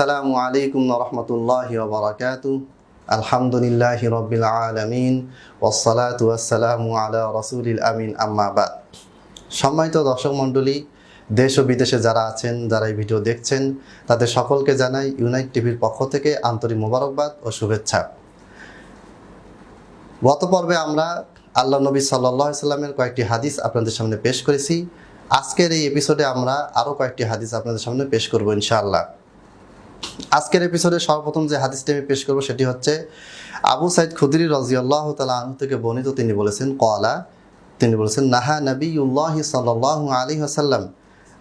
আসসালামু আলাইকুম রহমতুল্লাহ বারাকাত আলহামদুলিল্লাহ রবিল আলমিন ওসালাতু আসসালামু আলা রসুলিল আমিন আম্মাবাদ সম্মানিত দর্শক মণ্ডলী, দেশ ও বিদেশে যারা আছেন, যারা এই ভিডিও দেখছেন, তাদের সকলকে জানাই ইউনাইট টিভির পক্ষ থেকে আন্তরিক মোবারকবাদ ও শুভেচ্ছা। গত পর্বে আমরা আল্লাহ নবী সাল্লাহ সাল্লামের কয়েকটি হাদিস আপনাদের সামনে পেশ করেছি। আজকের এই এপিসোডে আমরা আরও কয়েকটি হাদিস আপনাদের সামনে পেশ করব ইনশাআল্লাহ। আজকের এপিসোডে সর্বপ্রথম যে হাদিসটি আমি পেশ করব সেটি হচ্ছে আবু সাইদ খুদরি রাজিয়াল্লাহ তালা আনহু থেকে বর্ণিত। তিনি বলেছেন কলা তিনি বলেছেন, নাহা নবী উল্লাহ সাল্লাহ আলী আসাল্লাম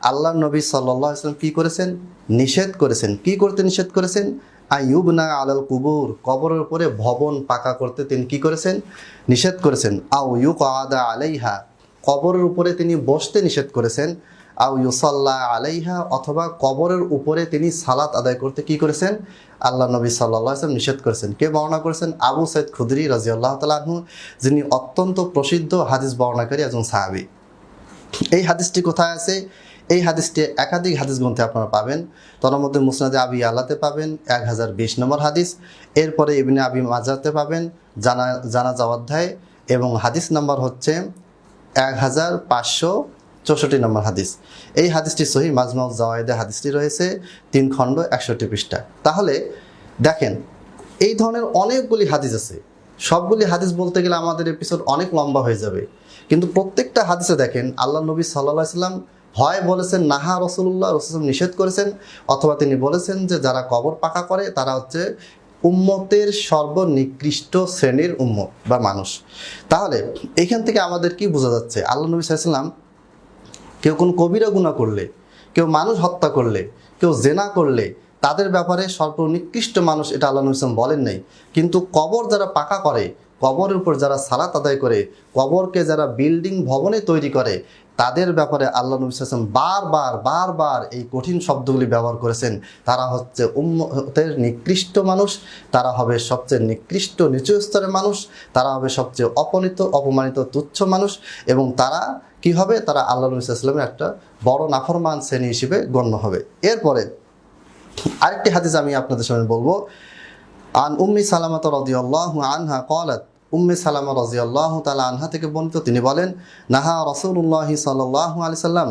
আল্লাহ নবী সাল্লাহ আসলাম কী করেছেন? নিষেধ করেছেন। কি করতে নিষেধ করেছেন? আইয়ুবনা আলাল কুবুর, কবরের উপরে ভবন পাকা করতে তিনি কি করেছেন? নিষেধ করেছেন। আউ ইউক আদা আলাইহা কবরের উপরে তিনি বসতে নিষেধ করেছেন। আউ ইউসাল্লাহ আলাইহা, অথবা কবরের উপরে তিনি সালাত আদায় করতে কি করেছেন? আল্লাহ নবী সাল্লাহ আসলাম নিষেধ করেছেন। কে বর্ণনা করেছেন? আবু সৈয়দ খুদরি রাজি আল্লাহ তালাহু যিনি অত্যন্ত প্রসিদ্ধ হাদিস বর্ণাকারী একজন সাহাবি। এই হাদিসটি কোথায় আছে? এই হাদিসটি একাধিক হাদিস গ্রন্থে আপনারা পাবেন। তার মধ্যে মুসনাদে আবি আল্লাতে পাবেন, এক হাজার বিশ নম্বর হাদিস। এরপরে ইবনে আবি মাজাতে পাবেন, জানা, জানাজা অধ্যায়, এবং হাদিস নাম্বার হচ্ছে এক হাজার পাঁচশো চৌষট্টি নম্বর হাদিস। এই হাদিসটি সহি মাজমাউল জাওয়াইদে হাদিসটি রয়েছে তিন খণ্ড একষট্টি পৃষ্ঠা। তাহলে দেখেন, এই ধরনের অনেকগুলি হাদিস আছে। সবগুলি হাদিস বলতে গেলে আমাদের এপিসোড অনেক লম্বা হয়ে যাবে। কিন্তু প্রত্যেকটা হাদিসে দেখেন, আল্লাহ নবী সাল্লাহ সাল্লাম হয় বলেছেন, নাহা রসুল্লাহ রসুল নিষেধ করেছেন, অথবা তিনি বলেছেন যে যারা কবর পাকা করে, তারা হচ্ছে উম্মতের সর্বনিকৃষ্ট শ্রেণির উম্মত বা মানুষ। তাহলে এখান থেকে আমাদের কি বোঝা যাচ্ছে? আল্লাহ নবী সাল্লাম কেউ কোন কবিরা গুণা করলে, কেউ মানুষ হত্যা করলে, কেউ জেনা করলে, তাদের ব্যাপারে সর্বনিকৃষ্ট মানুষ এটা আল্লাহ নবী সাল্লাম বলেন নাই। কিন্তু কবর যারা পাকা করে, কবরের উপর যারা সালাত আদায় করে, কবরকে যারা বিল্ডিং ভবনে তৈরি করে তাদের ব্যাপারে আল্লাহ নবী সাল্লাম বারবার বারবার এই কঠিন শব্দগুলি ব্যবহার করেছেন। তারা হচ্ছে উম্মতের নিকৃষ্ট মানুষ, তারা হবে সবচেয়ে নিকৃষ্ট নিচু স্তরের মানুষ, তারা হবে সবচেয়ে অপনীত, অপমানিত, তুচ্ছ মানুষ এবং তারা কি হবে? তারা আল্লাহ নবী সাল্লামের একটা বড় নাফরমান শ্রেণি হিসেবে গণ্য হবে। এরপরে আরেকটি হাদিস আমি আপনাদের সামনে বলব। আন উম্মি সালামাত রদিয়াল্লাহু আনহা কলাত উম্মে সালামা আল্লাহ তালা আনহা থেকে বর্ণিত, তিনি বলেন, নাহা রাসূলুল্লাহি সাল্লাল্লাহু আলাইহি সাল্লাম,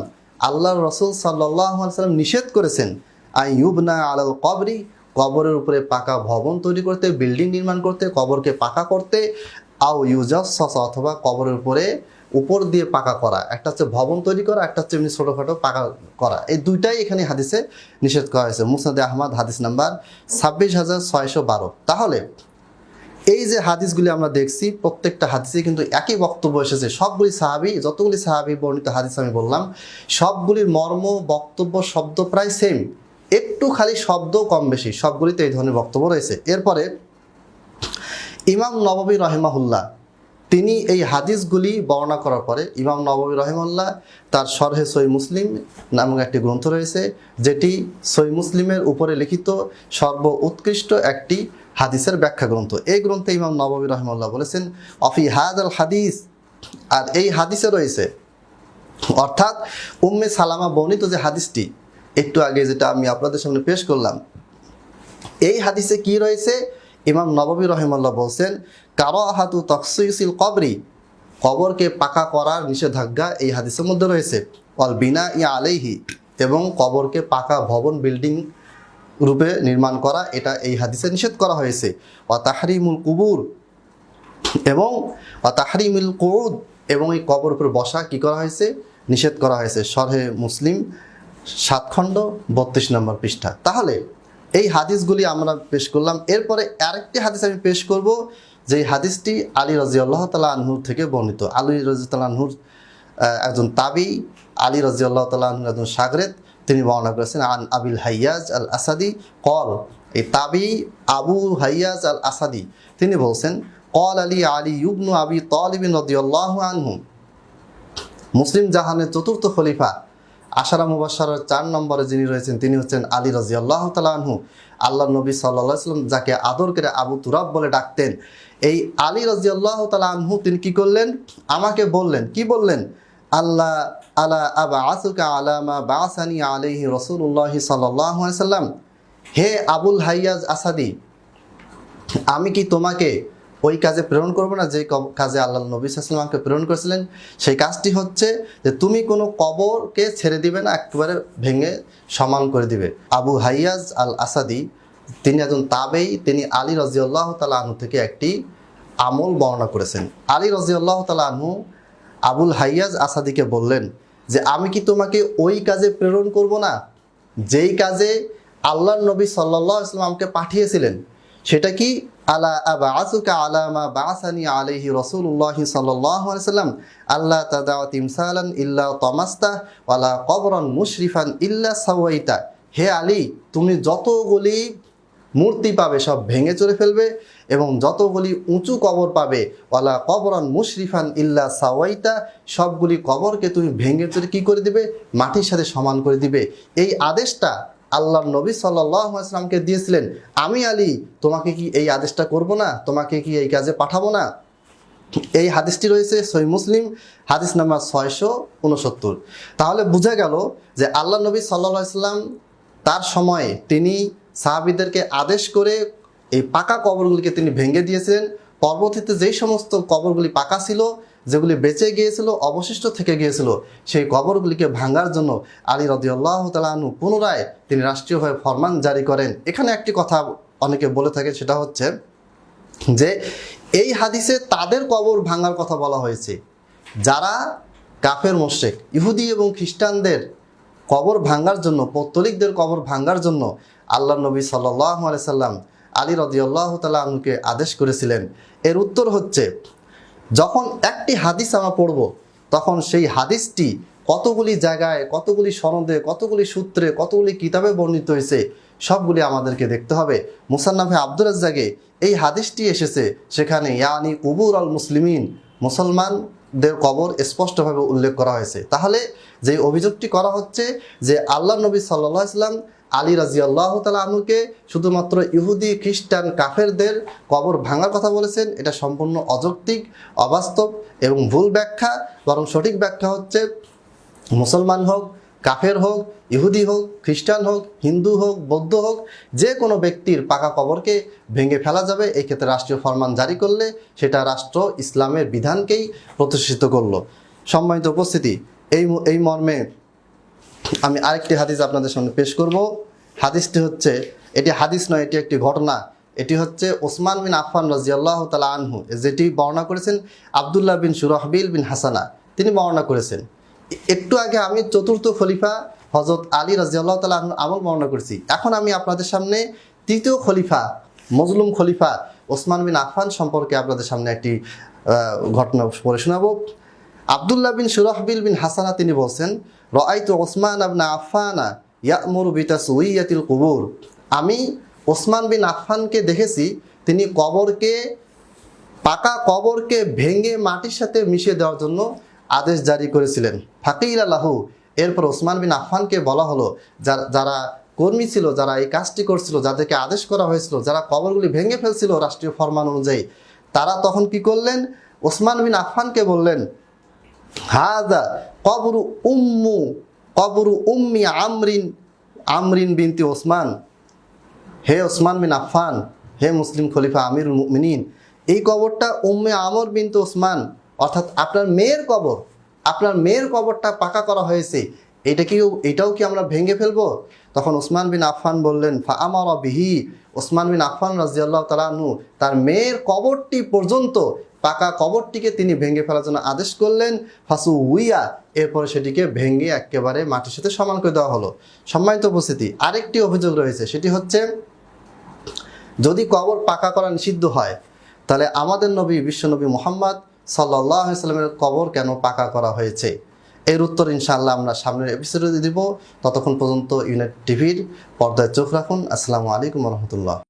আল্লাহর রসুল সাল্লাল্লাহু আলাইহি সাল্লাম নিষেধ করেছেন, আই ইউবনা আলাল কবরি, কবরের উপরে পাকা ভবন তৈরি করতে, বিল্ডিং নির্মাণ করতে, কবরকে পাকা করতে, আও ইউজাস অথবা কবরের উপরে উপর দিয়ে পাকা করা, একটা হচ্ছে ভবন তৈরি করা, একটা হচ্ছে এমনি ছোটোখাটো পাকা করা। এই দুইটাই এখানে হাদিসে নিষেধ করা হয়েছে। মুসনাদে আহমদ, হাদিস নাম্বার ছাব্বিশ হাজার ছয়শো বারো। তাহলে এই যে হাদিসগুলি আমরা দেখছি, প্রত্যেকটা হাদিসে কিন্তু একই বক্তব্য এসেছে। সবগুলি সাহাবি, যতগুলি সাহাবি বর্ণিত হাদিস আমি বললাম, সবগুলির মর্ম, বক্তব্য, শব্দ প্রায় সেম একটু খালি শব্দ কম বেশি, সবগুলিতে এই ধরনের বক্তব্য রয়েছে। এরপরে, ইমাম নববী রহেমাহুল্লাহ, তিনি এই হাদিসগুলি বর্ণনা করার পরে, ইমাম নববী রহেমাল্লাহ তার সরহে সই মুসলিম নামক একটি গ্রন্থ রয়েছে, যেটি সই মুসলিমের উপরে লিখিত সর্ব উৎকৃষ্ট একটি হাদিসের ব্যাখ্যা গ্রন্থ। এই গ্রন্থে ইমাম নববী রহমাল্লাহ বলেছেন, অফি হাদ আল হাদিস। আর এই হাদিসে রয়েছে, অর্থাৎ উম্মে সালামা বর্ণিত যে হাদিসটি, একটু আগে যেটা আমি আপনাদের সামনে পেশ করলাম, এই হাদিসে কি রয়েছে? ইমাম নববী রহিমাল্লাহ বলছেন কারও আহাতু তকসিল কবরি। কবরকে পাকা করার নিষেধাজ্ঞা এই হাদিসের মধ্যে রয়েছে। অল বিনা ইয়া আলেহি এবং কবরকে পাকা ভবন, বিল্ডিং রূপে নির্মাণ করা, এটা এই হাদিসে নিষেধ করা হয়েছে। অ তাহারিমুল কুবুর এবং অ তাহারিমুল কৌদ এবং এই কবর উপরে বসা কি করা হয়েছে? নিষেধ করা হয়েছে। সরহে মুসলিম সাত খণ্ড বত্রিশ নম্বর পৃষ্ঠা। তাহলে এই হাদিসগুলি আমরা পেশ করলাম। এরপরে আরেকটি হাদিস আমি পেশ করব যে হাদিসটি আলী রাজি আল্লাহ তালা আনহুর থেকে বর্ণিত। আলী রাজি তাল্লাহ আনহুর একজন তাবি, আলী রাজি আল্লাহ তাল্লাহ আনহুর একজন সাগরেদ। তিনি বর্ণনা করেছেন, আন আবিল হাইয়াজ আল আসাদি কল এই তাবি আবু হাইয়াজ আল আসাদি তিনি বলছেন কল আলী আলী ইউবনু আবি তলিবিন রদিয়াল্লাহ আনহু মুসলিম জাহানের চতুর্থ খলিফা। আশারা মুবাসারের চার নম্বরে যিনি রয়েছেন, তিনি হচ্ছেন আলী রাজি আল্লাহ তালাহু আল্লাহ নবী সাল্লাহ সাল্লাম যাকে আদর করে আবু তুরাব বলে ডাকতেন। এই আলী রাজি আল্লাহ তালাহু তিনি কি করলেন? আমাকে বললেন। কি বললেন? আল্লাহ আলা আবা আসুকা আলামা বাসানি আলহি রসুল্লাহ সাল্লাম। হে আবুল হাইয়াজ আসাদি, আমি কি তোমাকে ওই কাজে প্রেরণ করব না যে কাজে আল্লাহ নবী সাল্লামকে প্রেরণ করেছিলেন? সেই কাজটি হচ্ছে যে তুমি কোনো কবরকে ছেড়ে দিবে না, একেবারে ভেঙে সমান করে দিবে। আবু হাইয়াজ আল আসাদি তিনি একজন তাবেই, তিনি আলী রাজিউল্লাহ তালা থেকে একটি আমল বর্ণনা করেছেন। আলী রাজিউল্লাহ তালা আবুল হাইয়াজ আসাদিকে বললেন যে, আমি কি তোমাকে ওই কাজে প্রেরণ করব না? যেই কাজে আল্লাহ নবী সাল্লাহ ইসলামকে পাঠিয়েছিলেন, সেটা কি? আলা আবা আসুকা আলামা বাসানি আলাইহি রসুল্লাহি সাল্লাহ সাল্লাম আল্লাহ তাদা তিমসালান ইল্লা তমাস্তা, ওয়ালা কবরন মুশরিফান ইল্লা সাওয়াইতা। হে আলী, তুমি যতগুলি মূর্তি পাবে, সব ভেঙে চড়ে ফেলবে এবং যতগুলি উঁচু কবর পাবে, ওয়ালা কবরান মুশরিফান ইল্লা সাওয়াইতা, সবগুলি কবরকে তুমি ভেঙে চড়ে কি করে দিবে? মাটির সাথে সমান করে দিবে। এই আদেশটা আল্লাহ নবী সাল্লামকে দিয়েছিলেন। আমি আলী, তোমাকে কি এই আদেশটা করব না? তোমাকে কি এই কাজে পাঠাবো না? এই হাদিসটি রয়েছে সই মুসলিম, হাদিস নাম্বার ছয়শো উনসত্তর তাহলে বোঝা গেল যে আল্লাহ নবী সাল্লাহ ইসলাম তার সময়ে তিনি সাহাবিদেরকে আদেশ করে এই পাকা কবরগুলিকে তিনি ভেঙে দিয়েছিলেন। পরবর্তীতে যেই সমস্ত কবরগুলি পাকা ছিল, যেগুলি বেঁচে গিয়েছিল, অবশিষ্ট থেকে গিয়েছিল, সেই কবরগুলিকে ভাঙার জন্য আলী রদিউল্লাহ তালু পুনরায় তিনি রাষ্ট্রীয়ভাবে ফরমান জারি করেন। এখানে একটি কথা অনেকে বলে থাকে, সেটা হচ্ছে যে এই হাদিসে তাদের কবর ভাঙার কথা বলা হয়েছে। যারা কাফের মোশেক ইহুদি এবং খ্রিস্টানদের কবর ভাঙ্গার জন্য, পৌত্তলিকদের কবর ভাঙ্গার জন্য আল্লাহ নবী সাল্লাহ সাল্লাম আলী রদিউল্লাহ তালুকে আদেশ করেছিলেন। এর উত্তর হচ্ছে, যখন একটি হাদিস আমরা পড়ব, তখন সেই হাদিসটি কতগুলি জায়গায়, কতগুলি সনদে, কতগুলি সূত্রে, কতগুলি কিতাবে বর্ণিত হয়েছে, সবগুলি আমাদেরকে দেখতে হবে। মুসান্নাফে আব্দুর রাজ্জাকে এই হাদিসটি এসেছে, সেখানে, ইয়ানি উবুর আল মুসলিমিন মুসলমানদের কবর স্পষ্টভাবে উল্লেখ করা হয়েছে। তাহলে যে অভিযোগটি করা হচ্ছে যে আল্লাহ নবী সাল্লাহ ইসলাম আলী রাজি আল্লাহ তালুকে শুধুমাত্র ইহুদি, খ্রিস্টান, কাফেরদের কবর ভাঙার কথা বলেছেন, এটা সম্পূর্ণ অযৌক্তিক, অবাস্তব এবং ভুল ব্যাখ্যা। বরং সঠিক ব্যাখ্যা হচ্ছে, মুসলমান হোক কাফের হোক, ইহুদি হোক, খ্রিস্টান হোক, হিন্দু হোক, বৌদ্ধ হোক, যে কোনো ব্যক্তির পাকা কবরকে ভেঙে ফেলা যাবে। এই ক্ষেত্রে রাষ্ট্রীয় ফরমান জারি করলে সেটা রাষ্ট্র ইসলামের বিধানকেই প্রতিষ্ঠিত করল। সম্মানিত উপস্থিতি, এই এই মর্মে আমি আরেকটি হাদিস আপনাদের সামনে পেশ করব। হাদিসটি হচ্ছে, এটি হাদিস নয়, এটি একটি ঘটনা। এটি হচ্ছে ওসমান বিন আফফান রাজিয়াল্লাহ তালা আনহু, যেটি বর্ণনা করেছেন আবদুল্লাহ বিন সুরহবিল বিন হাসানা। তিনি বর্ণনা করেছেন একটু আগে আমি চতুর্থ খলিফা হজরত আলী রাজিয়াল্লাহ তালা আমল বর্ণনা করেছি। এখন আমি আপনাদের সামনে তৃতীয় খলিফা, মজলুম খলিফা ওসমান বিন আফফান সম্পর্কে আপনাদের সামনে একটি ঘটনা পড়ে শোনাবো। আবদুল্লাহ বিন সুরহবিল বিন হাসানা তিনি বলছেন, রআইতু ওসমান আবনা আফফানা ইয়ামুরু বিতাসউইয়াতিল কুবুর। আমি ওসমান বিন আফফানকে দেখেছি, তিনি কবরকে, পাকা কবরকে ভেঙে মাটির সাথে মিশিয়ে দেওয়ার জন্য আদেশ জারি করেছিলেন। ফাকিল আল্লাহু এরপর ওসমান বিন আফফানকে বলা হলো, যারা কর্মী ছিল, যারা এই কাজটি করছিল, যাদেরকে আদেশ করা হয়েছিল, যারা কবরগুলি ভেঙে ফেলছিল রাষ্ট্রীয় ফরমান অনুযায়ী, তারা তখন কি করলেন? ওসমান বিন আফফানকে বললেন হাদা কবরু উম্মু, কবরু উম্মি আমরিন আমরিন বিনতি ওসমান। হে ওসমান বিন আফফান, হে মুসলিম খলিফা আমিরুল মুমিনিন, এই কবরটা উম্মে আমর বিনতে ওসমান। অর্থাৎ আপনার মেয়ের কবর, আপনার মেয়ের কবরটা পাকা করা হয়েছে, এটা কি, এটাও কি আমরা ভেঙে ফেলব? তখন ওসমান বিন আফফান বললেন ফা আমার বিহি। ওসমান বিন আফফান রাজিয়াল্লাহ তালানু তার মেয়ের কবরটি পর্যন্ত, পাকা কবরটিকে তিনি ভেঙে ফেলার জন্য আদেশ করলেন। ফাসু উইয়া এরপরে সেটিকে ভেঙে একেবারে মাটির সাথে সমান করে দেওয়া হলো। সম্মানিত উপস্থিতি, আরেকটি অভিযোগ রয়েছে, সেটি হচ্ছে, যদি কবর পাকা করা নিষিদ্ধ হয়, তাহলে আমাদের নবী বিশ্বনবী মোহাম্মদ সাল্লাহ সাল্লামের কবর কেন পাকা করা হয়েছে? এর উত্তর ইনশাল্লাহ আমরা সামনের এপিসোডে দিব। ততক্ষণ পর্যন্ত ইউনাইট টিভির পর্দায় চোখ রাখুন। আসসালামু আলাইকুম রহমতুল্লাহ।